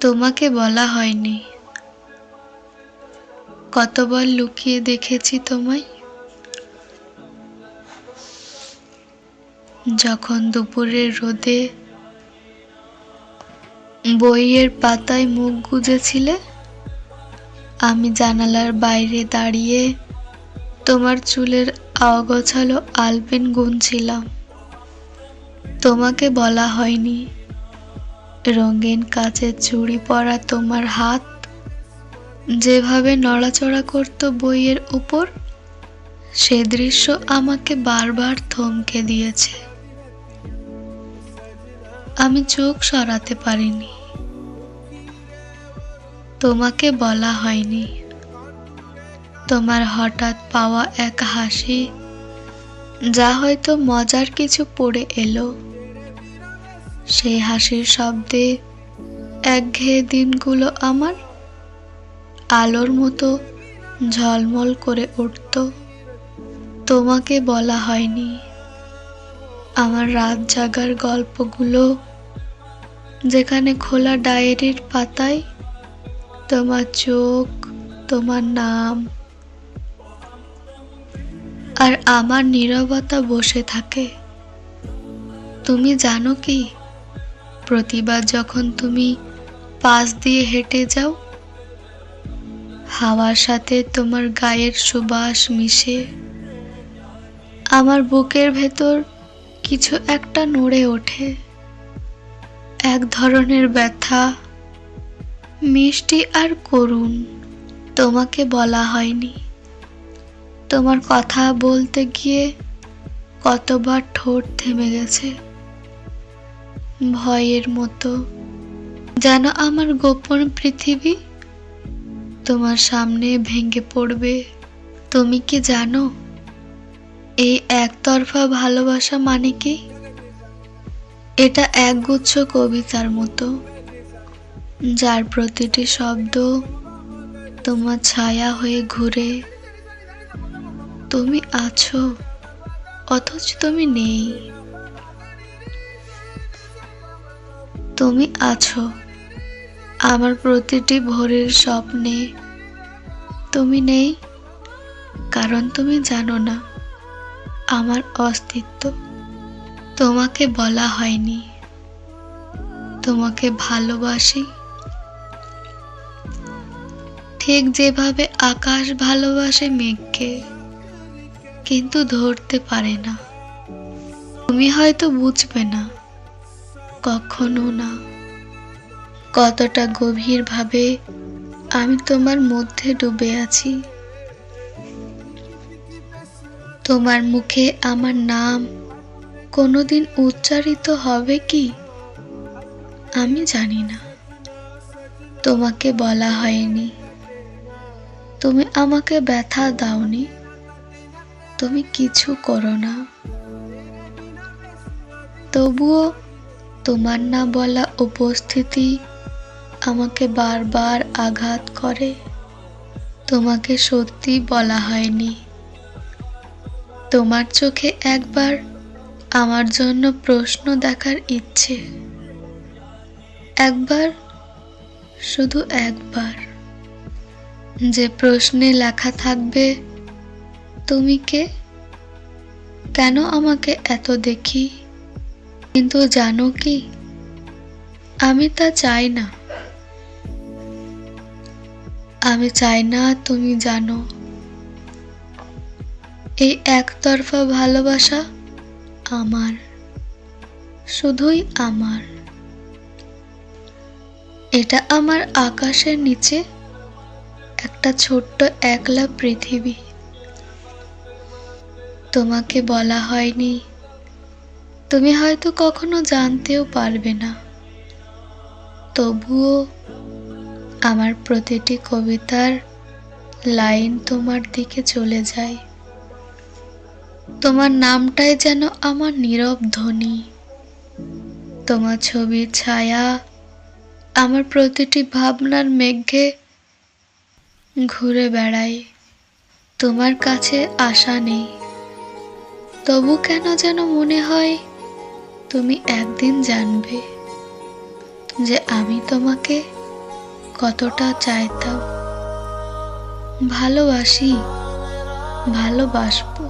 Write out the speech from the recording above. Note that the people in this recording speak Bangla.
তোমাকে বলা হয়নি। কতবার লুকিয়ে দেখেছি তোমায়। যখন দুপুরের রোদে বইয়ের পাতায় মুখ গুজেছিলে, আমি জানালার বাইরে দাঁড়িয়ে তোমার চুলের অগোছালো আলপিন গুনছিলাম। তোমাকে বলা হয়নি। রঙিন কাচের চুড়ি পরা তোমার হাত, যেভাবে নড়াচড়া করত বইয়ের উপর, সে দৃশ্য আমাকে বারবার থমকে দিয়েছে। আমি চোখ সরাতে পারিনি। তোমাকে বলা হয়নি। তোমার হঠাৎ পাওয়া এক হাসি, যা হয়তো মজার কিছু পড়ে এলো। সেই হাসির শব্দে একঘেয়ে দিনগুলো আমার আলোর মতো ঝলমল করে উঠত। তোমাকে বলা হয়নি। আমার রাত জাগার গল্পগুলো যেখানে খোলা ডায়েরির পাতায় তোমার চোখ, তোমার নাম আর আমার নীরবতা বসে থাকে। তুমি জানো কি? প্রতিবার যখন তুমি পাশ দিয়ে হেঁটে যাও, হাওয়ার সাথে তোমার গায়ের সুবাস মিশে, আমার বুকের ভেতর কিছু একটা নড়ে ওঠে। এক ধরনের ব্যথা, মিষ্টি আর করুণ তোমাকে বলা হয়নি। তোমার কথা বলতে গিয়ে কতবার ঠোঁট থেমে গেছে। ভয়ের মতো। যেন আমার গোপন পৃথিবী তোমার সামনে ভেঙে পড়বে। তুমি কি জানো, এই একতরফা ভালোবাসা মানে কি? এটা একগুচ্ছ কবিতার মতো, যার প্রতিটি শব্দ তোমার ছায়া হয়ে ঘুরে। তুমি আছো, অথচ তুমি নেই। তুমি আছো। আমার প্রতিটি ভোরের স্বপ্নে তুমি নেই, কারণ তুমি জানো না। আমার অস্তিত্ব তোমাকে বলা হয়নি। তোমাকে ভালোবাসি। ঠিক যেভাবে আকাশ ভালোবাসে মেঘকে, কিন্তু ধরতে পারে না। তুমি হয়তো বুঝবে না। কখনো না। কতটা গভীরভাবে আমি তোমার মধ্যে ডুবে আছি। তোমার মুখে আমার নাম কোনোদিন উচ্চারিত হবে কি? আমি জানি না। তোমাকে বলা হয়নি। তুমি আমাকে ব্যথা দাওনি। তুমি কিছু করো না। তবুও তোমার না বলা উপস্থিতি আমাকে বারবার আঘাত করে। তোমাকে সত্যি বলা হয়নি। তোমার চোখে একবার আমার জন্য প্রশ্ন দেখার ইচ্ছে। একবার, শুধু একবার। যে প্রশ্নে লেখা থাকবে, তুমি কে? কেন আমাকে এত দেখি? কিন্তু জানো কি? আমি তা চাই না। আমি চাই না তুমি জানো। এই একতরফা ভালোবাসা আমার, শুধুই আমার। এটা আমার আকাশের নিচে একটা ছোট্ট একলা পৃথিবী। তোমাকে বলা হয়নি তুমি হয়তো কখনো জানতেও পারবে না। তবুও আমার প্রতিটি কবিতার লাইন তোমার দিকে চলে যায়। তোমার নামটাই যেন আমার নীরব ধ্বনি। তোমার ছবির ছায়া আমার প্রতিটি ভাবনার মেঘে ঘুরে বেড়াই তোমার কাছে আশা নেই। তবু কেন যেন মনে হয় তুমি একদিন জানবে যে আমি তোমাকে কতটা চাইতাম। ভালোবাসি ভালোবাসবো।